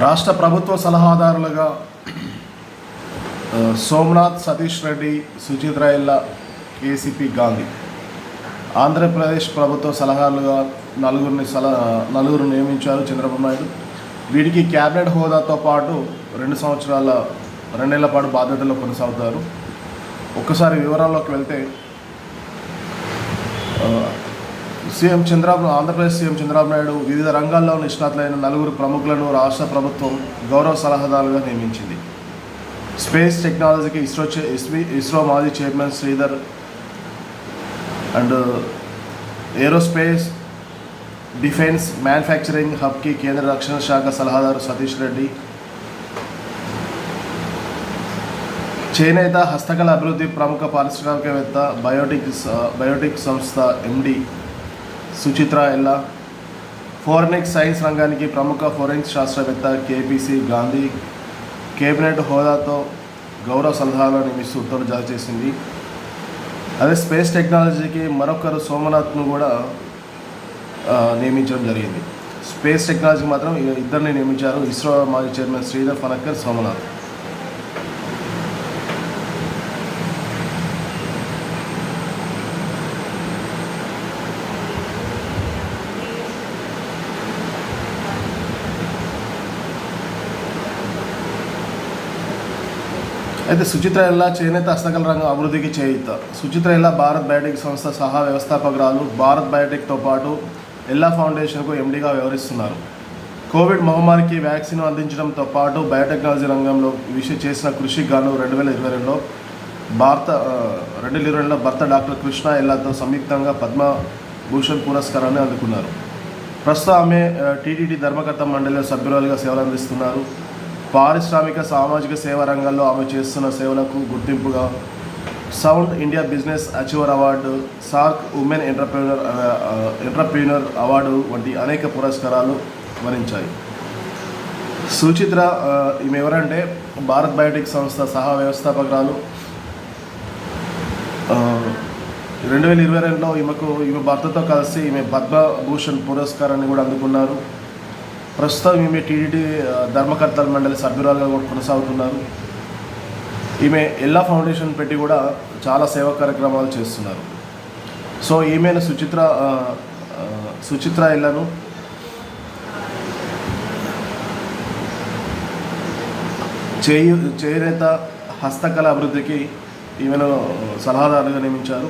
రాష్ట్ర ప్రభుత్వ సలహాదారులుగా సోమనాథ్ సతీష్ రెడ్డి సుజిత్ రాయల్ల ఏసీపీ గాంధీ. ఆంధ్రప్రదేశ్ ప్రభుత్వ సలహాలుగా నలుగురిని సలహా నలుగురు నియమించారు చంద్రబాబు నాయుడు. వీరికి క్యాబినెట్ హోదాతో పాటు రెండు సంవత్సరాల రెండేళ్ళ పాటు బాధ్యతలు కొనసాగుతారు. ఒక్కసారి వివరాల్లోకి వెళ్తే ఆ, సీఎం చంద్రబాబు ఆంధ్రప్రదేశ్ సీఎం చంద్రబాబు నాయుడు వివిధ రంగాల్లో నిష్ణాతులైన నలుగురు ప్రముఖులను రాష్ట్ర ప్రభుత్వం గౌరవ సలహాదారులుగా నియమించింది. స్పేస్ టెక్నాలజీకి ఇస్రో చే- ఇస్రో మాజీ chairman Sridhar and aerospace defence manufacturing హబ్కి కేంద్ర రక్షణ శాఖ సలహాదారు సతీష్ రెడ్డి. చేనేత హస్తకళ అభివృద్ధి ప్రముఖ పారిశ్రామికవేత్త బయోటిక్ బయోటిక్ సంస్థ ఎండి సుచిత్ర ఎల్లా. ఫోరెనిక్ సైన్స్ రంగానికి ప్రముఖ ఫోరెన్స్ శాస్త్రవేత్త కేపీసీ గాంధీ. కేబినెట్ హోదాతో గౌరవ సలహాలు నియమిస్తూ ఉత్తర్వులు జారీ చేసింది. అదే స్పేస్ టెక్నాలజీకి మరొకరు సోమనాథ్ను కూడా నియమించడం జరిగింది. స్పేస్ టెక్నాలజీకి మాత్రం ఇద్దరిని నియమించారు. ఇస్రో మాజీ చైర్మన్ శ్రీధర్ ఫనక్కర్ సోమనాథ్. అయితే సుచిత్ర ఎల్లా చేనేత హస్తకళ రంగం అభివృద్ధికి చేయుత. సుచిత్ర ఎల్లా భారత్ బయోటెక్ సంస్థ సహా వ్యవస్థాపకురాలు. భారత్ బయోటెక్తో పాటు ఎల్లా ఫౌండేషన్కు ఎండీగా వ్యవహరిస్తున్నారు. కోవిడ్ మహమ్మారికి వ్యాక్సిన్ అందించడంతో పాటు బయోటెక్నాలజీ రంగంలో విషయ చేసిన కృషికి గాను రెండు వేల ఇరవై రెండులో భారత రెండు వేల ఇరవై రెండులో భర్త డాక్టర్ కృష్ణ ఎల్లాతో సంయుక్తంగా పద్మభూషణ్ పురస్కారాన్ని అందుకున్నారు. ప్రస్తుతం ఆమె టీటీడీ ధర్మకర్త మండలిలో సభ్యురాలుగా సేవలు అందిస్తున్నారు పారిశ్రామిక సామాజిక సేవ రంగాల్లో ఆమె చేస్తున్న సేవలకు గుర్తింపుగా Sound India business achiever award SAARC women entrepreneur entrepreneur award వంటి అనేక పురస్కారాలు వరించాయి. సుచిత్ర ఈమె ఎవరంటే భారత్ బయోటెక్ సంస్థ సహా వ్యవస్థాపకురాలు. రెండు వేల ఇరవై రెండులో ఈమెకు ఈమె భర్తతో కలిసి ఈమె పద్మభూషణ్ పురస్కారాన్ని కూడా అందుకున్నారు. ప్రస్తుతం ఈమె టీడీటీ ధర్మకర్తల మండలి సభ్యురాలుగా కూడా కొనసాగుతున్నారు. ఈమె ఎల్లా ఫౌండేషన్ పెట్టి కూడా చాలా సేవా కార్యక్రమాలు చేస్తున్నారు. సో ఈమెను సుచిత్ర సుచిత్ర ఎల్లను చేయు చేరేత హస్తకళ అభివృద్ధికి ఈమెను సలహాదారుగా నియమించారు.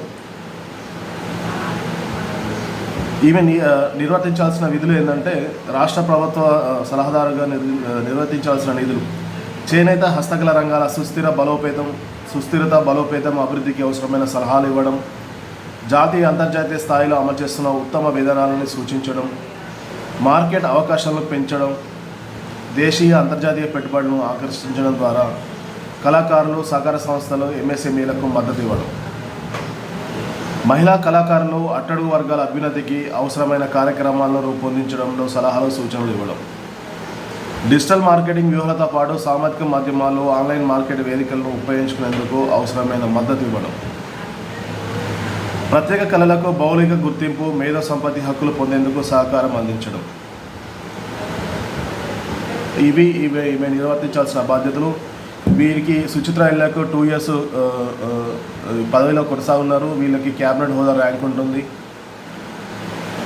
ఈమె ని- uh, నిర్వర్తించాల్సిన విధులు ఏంటంటే రాష్ట్ర ప్రభుత్వ uh, సలహాదారుగా uh, నిర్వర్తించాల్సిన నిధులు. చేనేత హస్తకళ రంగాల సుస్థిర బలోపేతం సుస్థిరత బలోపేతం అభివృద్ధికి అవసరమైన సలహాలు ఇవ్వడం జాతీయ అంతర్జాతీయ స్థాయిలో అమలు చేస్తున్న ఉత్తమ విధానాలను సూచించడం మార్కెట్ అవకాశాలను పెంచడం దేశీయ అంతర్జాతీయ పెట్టుబడులను ఆకర్షించడం ద్వారా కళాకారులు సహకార సంస్థలు ఎంఎస్ఎంఈలకు మద్దతు ఇవ్వడం. మహిళా కళాకారులు అట్టడుగు వర్గాల అభ్యున్నతికి అవసరమైన కార్యక్రమాలను రూపొందించడంలో సలహాలు సూచనలు ఇవ్వడం. డిజిటల్ మార్కెటింగ్ వ్యూహాలతో పాటు సామాజిక మాధ్యమాలు ఆన్లైన్ మార్కెట్ వేదికలను ఉపయోగించుకునేందుకు అవసరమైన మద్దతు ఇవ్వడం. ప్రత్యేక కళలకు భౌలిక గుర్తింపు మేధో సంపత్తి హక్కులు పొందేందుకు సహకారం అందించడం. ఇవి ఇవి ఇవి నిర్వర్తించాల్సిన బాధ్యతలు. వీరికి సుచిత్ర ఇళ్ళకు టూ ఇయర్స్ పదవిలో కొనసాగున్నారు. వీళ్ళకి క్యాబినెట్ హోదా ర్యాంక్ ఉంటుంది.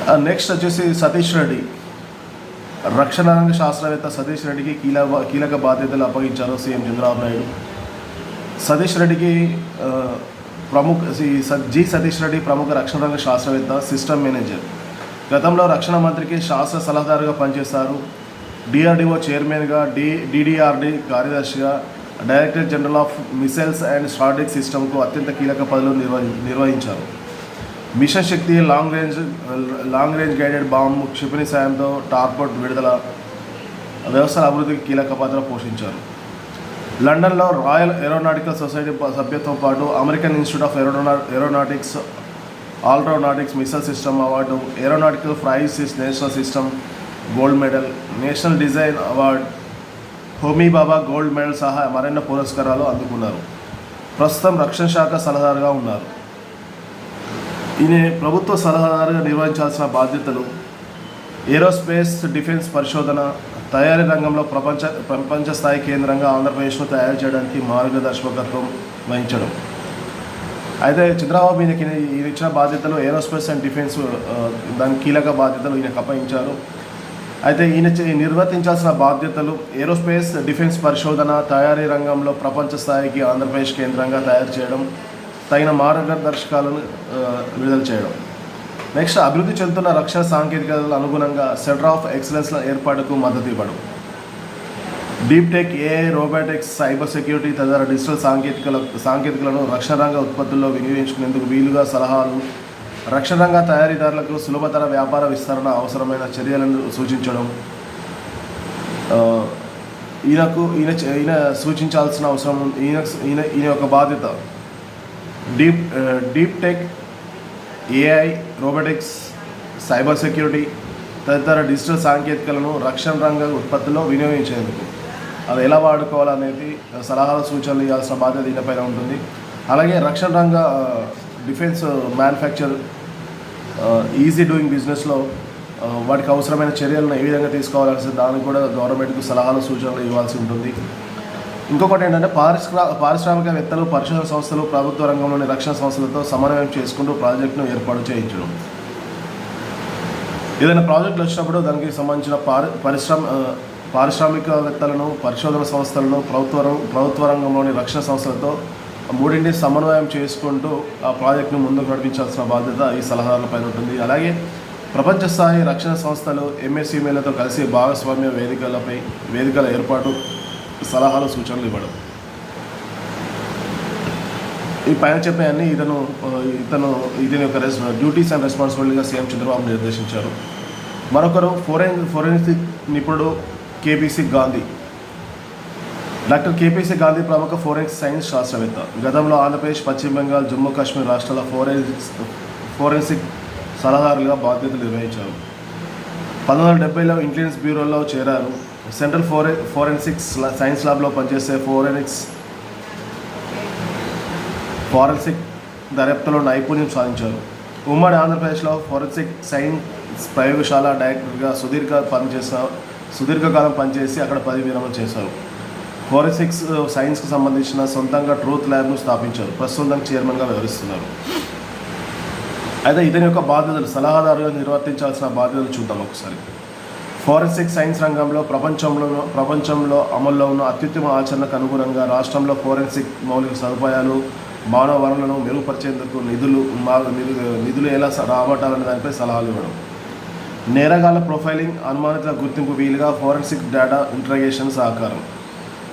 Uh, నెక్స్ట్ వచ్చేసి సతీష్ రెడ్డి. రక్షణ రంగ శాస్త్రవేత్త సతీష్ రెడ్డికి కీలక కీలక బాధ్యతలు అప్పగించారు సీఎం చంద్రబాబు నాయుడు. సతీష్ రెడ్డికి uh, ప్రముఖ స- జి సతీష్ రెడ్డి ప్రముఖ రక్షణ రంగ శాస్త్రవేత్త సిస్టమ్ మేనేజర్ గతంలో రక్షణ మంత్రికి శాస్త్ర సలహాదారుగా పనిచేశారు. డిఆర్డిఓ చైర్మన్గా డి డిడిఆర్డి కార్యదర్శిగా director general of missiles and strategic సిస్టమ్కు అత్యంత కీలక పదవులు నిర్వహి నిర్వహించారు. Mission Shakti long range long range guided bomb క్షిపణి సాయంతో టార్పోర్ట్ విడుదల వ్యవస్థల అభివృద్ధికి కీలక పాత్ర పోషించారు. లండన్లో రాయల్ ఏరోనాటికల్ సొసైటీ సభ్యత్వం పాటు American institute of aero aeronautics astronautics missile system award aeronautical prize national system gold medal national design award Homi Bhabha gold medal సహా మరెన్నో పురస్కారాలు అందుకున్నారు. ప్రస్తుతం రక్షణ శాఖ సలహాదారుగా ఉన్నారు. ఈయన ప్రభుత్వ సలహాదారుగా నిర్వహించాల్సిన బాధ్యతలు ఏరోస్పేస్ డిఫెన్స్ పరిశోధన తయారీ రంగంలో ప్రపంచ ప్రపంచ స్థాయి కేంద్రంగా ఆంధ్రప్రదేశ్ను తయారు చేయడానికి మార్గదర్శకత్వం వహించడం. అయితే చంద్రబాబు ఈయనకి ఈయన ఇచ్చిన బాధ్యతలు ఏరోస్పేస్ అండ్ డిఫెన్స్ దాని కీలక బాధ్యతలు ఈయనకు అప్పగించారు అయితే ఈయన నిర్వర్తించాల్సిన బాధ్యతలు ఏరోస్పేస్ డిఫెన్స్ పరిశోధన తయారీ రంగంలో ప్రపంచ స్థాయికి ఆంధ్రప్రదేశ్ కేంద్రంగా తయారు చేయడం తగిన మార్గదర్శకాలను విడుదల చేయడం. నెక్స్ట్ అభివృద్ధి చెందుతున్న రక్షణ సాంకేతికతలకు అనుగుణంగా సెంటర్ ఆఫ్ ఎక్సలెన్స్ల ఏర్పాటుకు మద్దతు ఇవ్వడం. Deep tech AI robotics cyber security తదితర డిజిటల్ సాంకేతికల సాంకేతికలను రక్షణ రంగ ఉత్పత్తుల్లో వినియోగించుకునేందుకు వీలుగా సలహాలు రక్షణ రంగ తయారీదారులకు సులభతర వ్యాపార విస్తరణ అవసరమైన చర్యలను సూచించడం ఈయనకు ఈయన ఈయన సూచించాల్సిన అవసరం ఉంది. ఈయన ఈయన ఈయన యొక్క బాధ్యత deep deep tech AI robotics cyber security తదితర డిజిటల్ సాంకేతికలను రక్షణ రంగ ఉత్పత్తిలో వినియోగించేందుకు అది ఎలా వాడుకోవాలనేది సలహాలు సూచనలు ఇవ్వాల్సిన బాధ్యత దీనిపైన ఉంటుంది అలాగే రక్షణ రంగ డిఫెన్స్ మ్యానుఫ్యాక్చర్ ఈజీ డూయింగ్ బిజినెస్లో వాటికి అవసరమైన చర్యలను ఏ విధంగా తీసుకోవాల్సి దానికి కూడా గవర్నమెంట్కు సలహాలు సూచనలు ఇవ్వాల్సి ఉంటుంది. ఇంకొకటి ఏంటంటే పారిశ్రా పారిశ్రామికవేత్తలు పరిశోధన సంస్థలు ప్రభుత్వ రంగంలోని రక్షణ సంస్థలతో సమన్వయం చేసుకుంటూ ప్రాజెక్టును ఏర్పాటు చేయించడం. ఏదైనా ప్రాజెక్టులు వచ్చినప్పుడు దానికి సంబంధించిన పారి పరిశ్రమ uh, పారిశ్రామికవేత్తలను పరిశోధన సంస్థలను ప్రభుత్వ ప్రభుత్వ రంగంలోని రక్షణ సంస్థలతో మూడింటి సమన్వయం చేసుకుంటూ ఆ ప్రాజెక్టును ముందుకు నడిపించాల్సిన బాధ్యత ఈ సలహాదారులపైన ఉంటుంది. అలాగే ప్రపంచ స్థాయి రక్షణ సంస్థలు ఎంఎస్సీమేలతో కలిసి భాగస్వామ్య వేదికలపై వేదికల ఏర్పాటు సలహాలు సూచనలు ఇవ్వడం. ఈ పైన చెప్పినవన్నీ ఇతను ఇతను ఇతని యొక్క రెస్ డ్యూటీస్ అండ్ రెస్పాన్సిబిలిటీగా సీఎం చంద్రబాబు నిర్దేశించారు. మరొకరు ఫోరెన్ ఫోరెన్సిక్ నిపుణుడు KBC Gandhi. Doctor KPC Gandhi ప్రముఖ ఫోరెన్సిక్ సైన్స్ శాస్త్రవేత్త. గతంలో ఆంధ్రప్రదేశ్ పశ్చిమ బెంగాల్ జమ్మూ కాశ్మీర్ రాష్ట్రాల ఫోరెన్సిక్ ఫోరెన్సిక్ సలహాదారులుగా బాధ్యతలు నిర్వహించారు. పంతొమ్మిది వందల డెబ్బైలో ఇంటెలిజెన్స్ బ్యూరోలో చేరారు. సెంట్రల్ ఫోరె ఫోరెన్సిక్స్ సైన్స్ ల్యాబ్లో పనిచేసే ఫోరెనిక్స్ ఫోరెన్సిక్ దర్యాప్తులో నైపుణ్యం సాధించారు. ఉమ్మడి ఆంధ్రప్రదేశ్లో ఫోరెన్సిక్ సైన్స్ ప్రయోగశాల డైరెక్టర్గా సుదీర్ఘ పనిచేసిన సుదీర్ఘకాలం పనిచేసి అక్కడ పదవి విరమణ చేశారు. ఫోరెన్సిక్స్ సైన్స్కి సంబంధించిన సొంతంగా ట్రూత్ ల్యాబ్ను స్థాపించారు. ప్రస్తుతం దానికి చైర్మన్గా వ్యవహరిస్తున్నారు. అయితే ఇతని యొక్క బాధ్యతలు సలహాదారుగా నిర్వర్తించాల్సిన బాధ్యతలు చూద్దాం ఒకసారి. ఫోరెన్సిక్ సైన్స్ రంగంలో ప్రపంచంలో ప్రపంచంలో అమల్లో ఉన్న అత్యుత్తమ ఆచరణకు అనుగుణంగా రాష్ట్రంలో ఫోరెన్సిక్ మౌలిక సదుపాయాలు మానవ వనరులను మెరుగుపరిచేందుకు నిధులు నిధులు నిధులు ఎలా రాబట్టాలనే దానిపై సలహాలు ఇవ్వడం. నేరగాల ప్రొఫైలింగ్ అనుమానిత గుర్తింపు వీలుగా ఫోరెన్సిక్ డేటా ఇంట్రగేషన్ సహకారం.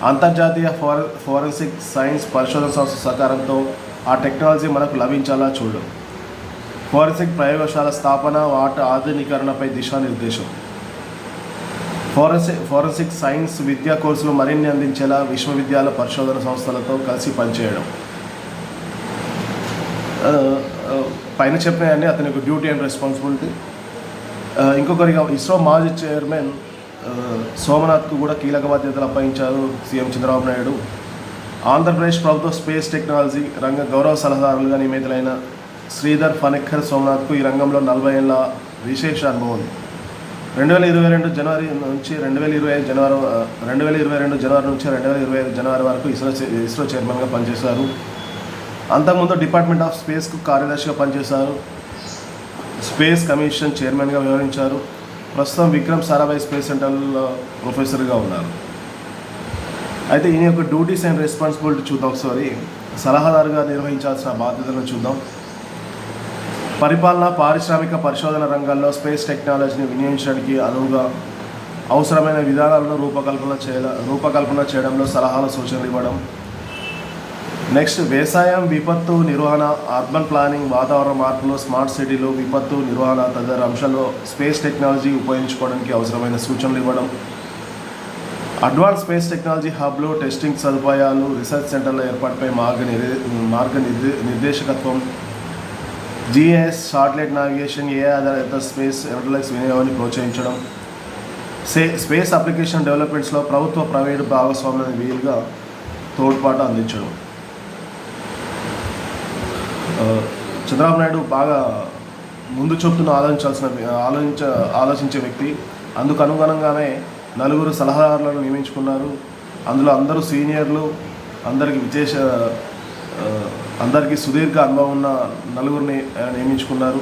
అంతర్జాతీయ ఫోర ఫోరెన్సిక్ సైన్స్ పరిశోధన సంస్థ సహకారంతో ఆ టెక్నాలజీ మనకు లభించాలా చూడడం ఫోరెన్సిక్ ప్రయోగశాల స్థాపన వాటి ఆధునీకరణపై దిశానిర్దేశం. ఫోరెన్సిక్ ఫోరెన్సిక్ సైన్స్ విద్యా కోర్సులు మరిన్ని అందించేలా విశ్వవిద్యాలయ పరిశోధన సంస్థలతో కలిసి పనిచేయడం. పైన చెప్పినాయని అతని యొక్క డ్యూటీ అండ్ రెస్పాన్సిబిలిటీ. ఇంకొకరిగా ఇస్రో మాజీ చైర్మన్ సోమనాథ్కు కూడా కీలక బాధ్యతలు అప్పగించారు సీఎం చంద్రబాబు నాయుడు. ఆంధ్రప్రదేశ్ ప్రభుత్వ స్పేస్ టెక్నాలజీ రంగ గౌరవ సలహాదారులుగా నియమితులైన శ్రీధర్ ఫనెక్కర్ సోమనాథ్కు ఈ రంగంలో నలభై ఏళ్ళ విశేష అనుభవం రెండు వేల ఇరవై రెండు జనవరి నుంచి రెండు వేల ఇరవై ఐదు జనవరి రెండు వేల ఇరవై రెండు జనవరి నుంచి రెండు వేల ఇరవై ఐదు జనవరి వరకు ఇస్రో ఇస్రో చైర్మన్గా పనిచేశారు. అంతకుముందు డిపార్ట్మెంట్ ఆఫ్ స్పేస్కు కార్యదర్శిగా పనిచేశారు. స్పేస్ కమిషన్ చైర్మన్గా వ్యవహరించారు. ప్రస్తుతం విక్రమ్ సారాభాయ్ స్పేస్ సెంటర్లో ప్రొఫెసర్గా ఉన్నారు. అయితే ఈయన యొక్క డ్యూటీస్ అండ్ రెస్పాన్సిబిలిటీ చూద్దాం ఒకసారి. సలహాదారుగా నిర్వహించాల్సిన బాధ్యతలను చూద్దాం. పరిపాలన పారిశ్రామిక పరిశోధన రంగాల్లో స్పేస్ టెక్నాలజీని వినియోగించడానికి అనువుగా అవసరమైన విధానాలను రూపకల్పన చేయ రూపకల్పన చేయడంలో సలహాలు సూచనలు ఇవ్వడం నెక్స్ట్ వ్యవసాయం విపత్తు నిర్వహణ అర్బన్ ప్లానింగ్ వాతావరణ మార్పులు స్మార్ట్ సిటీలు విపత్తు నిర్వహణ తదితర అంశాల్లో స్పేస్ టెక్నాలజీ ఉపయోగించుకోవడానికి అవసరమైన సూచనలు ఇవ్వడం. అడ్వాన్స్ స్పేస్ టెక్నాలజీ హబ్లు టెస్టింగ్ సదుపాయాలు రీసెర్చ్ సెంటర్ల ఏర్పాటుపై మార్గ మార్గ నిర్దేశకత్వం. జిఎస్ సాటిలైట్ నావిగేషన్ ఏ ఆధారిత స్పేస్ ఎలక్ట్రానిక్స్ వినియోగాన్ని ప్రోత్సహించడం. సే స్పేస్ అప్లికేషన్ డెవలప్మెంట్స్లో ప్రభుత్వ ప్రైవేటు భాగస్వామ్యానికి వీలుగా తోడ్పాటు అందించడం. చంద్రబాబు నాయుడు బాగా ముందు చూపుతున్న ఆలోచించాల్సిన ఆలోచించ ఆలోచించే వ్యక్తి. అందుకు అనుగుణంగానే నలుగురు సలహాదారులను నియమించుకున్నారు. అందులో అందరూ సీనియర్లు అందరికి విశేష అందరికీ సుదీర్ఘ అనుభవం ఉన్న నలుగురిని నియమించుకున్నారు.